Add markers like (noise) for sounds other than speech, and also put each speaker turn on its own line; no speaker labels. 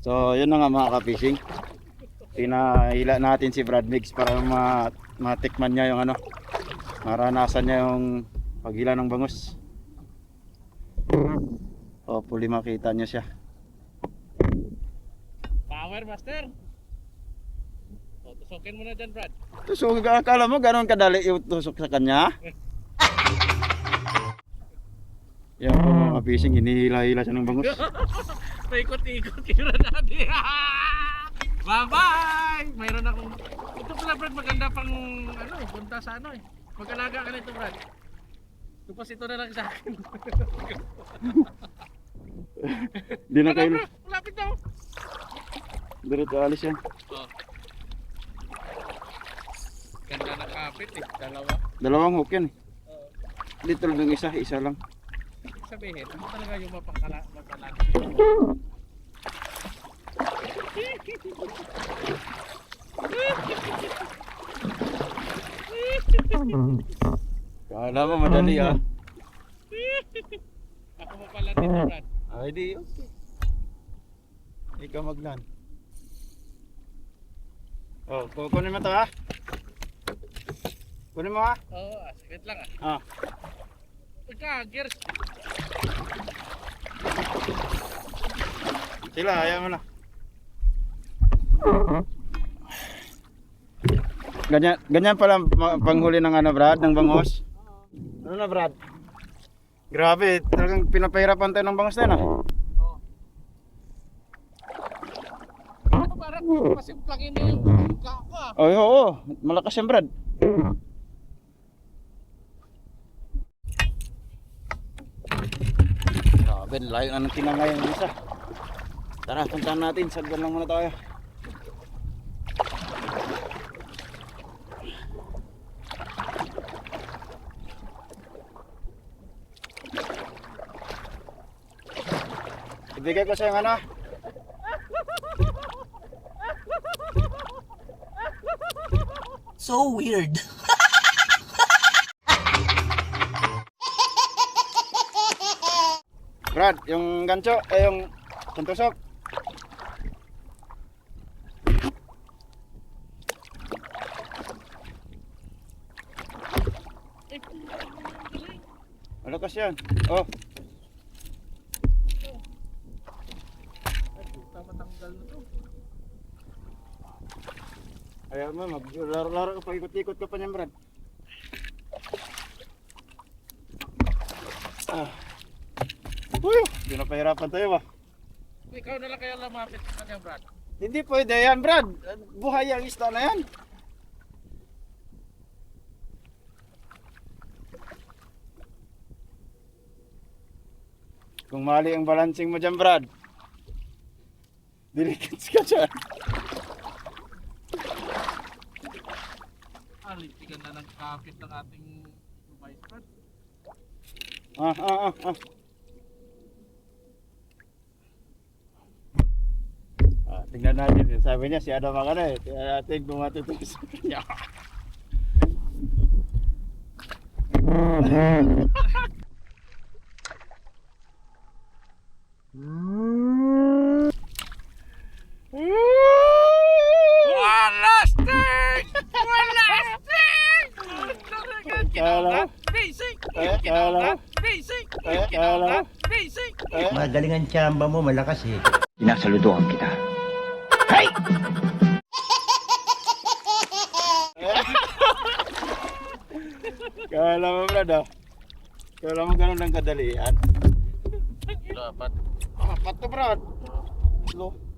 So, yun na nga mga ka-fishing. Pinahila natin si Brad Mix para ma matikman niya yung ano, maranasan niya yung paghila ng bangus. Hopefully makita niya siya.
Power Master. O, tusokin mo na dyan, Brad.
Tusok, akala mo gano'n kadali yung tusok sa kanya? (laughs) Yan po mga ka-fishing, hinihila-hila siya ng bangus. (laughs)
Paikot-ikot kira natin. (laughs) Bye-bye! Mayroon akong... Ito pala, Brad, maganda pang ano, punta sa ano eh. Mag-alaga ka nito, Brad. Tapos ito na lang sa akin. (laughs)
Di na kayo.
Malapit na. oh.
diretso alis yan.
Oh. Ganda ng kapit eh. Dalawa.
Dalawang hook yan eh. Dito lang yung isa, isa lang.
sabihin, ano talaga yung mapangkala.
Kala mo madali ah.
Ako mo pala dito, Brad.
Ay di, okay. Ikaw maglan. Oh, kukunin mo to ha. Kunin mo ha.
Oo, ah, wait lang ah.
Ah,
Ika, gears.
Sila, ayaw mo na. Ganyan, ganyan pala panghuli ng ano Brad, ng bangos. Ano na Brad? Grabe, talagang pinapahirapan tayo ng bangos na yun ah.
Oo. Ano parang pasimplangin na yung ah.
Oo, oo, malakas yan Brad. Grabe, layo na ng tinangay ng isa. Tara, puntahan natin. Sagdan lang muna tayo. Ibigay ko sa yung ano.
So weird.
Brad, yung gancho, eh yung tuntusok. Malakas yan. Oh, ayaw mo, maglaro-laro ka pa, ikot-ikot ka pa niyan, Brad. Ah. Uy, pinapahirapan tayo ba?
Ikaw na lang kaya lumapit sa kanya, Brad.
Hindi pwede yan, Brad. Buhay ang isda na yan. Kung mali ang balancing mo dyan, Brad. Dilikits ka dyan.
Ah, litigan na ng kapit ng ating vice Brad.
Ah, ah, ah, ah. Natin. Sabi niya, si Adam ka na eh. Tingnan natin kung matutuloy sa kanya.
Sting! Wala sting!
Kala mo?
Basic!
Eh, kala mo?
Basic!
Eh, kala mo?
Basic!
Eh,
Magaling ang tsamba mo, malakas eh.
Sinasaludohan kita.
Kala mo, Brad ah. Kala mo ganun lang kadalian.
Dapat.
Apat to, Brad. Lo.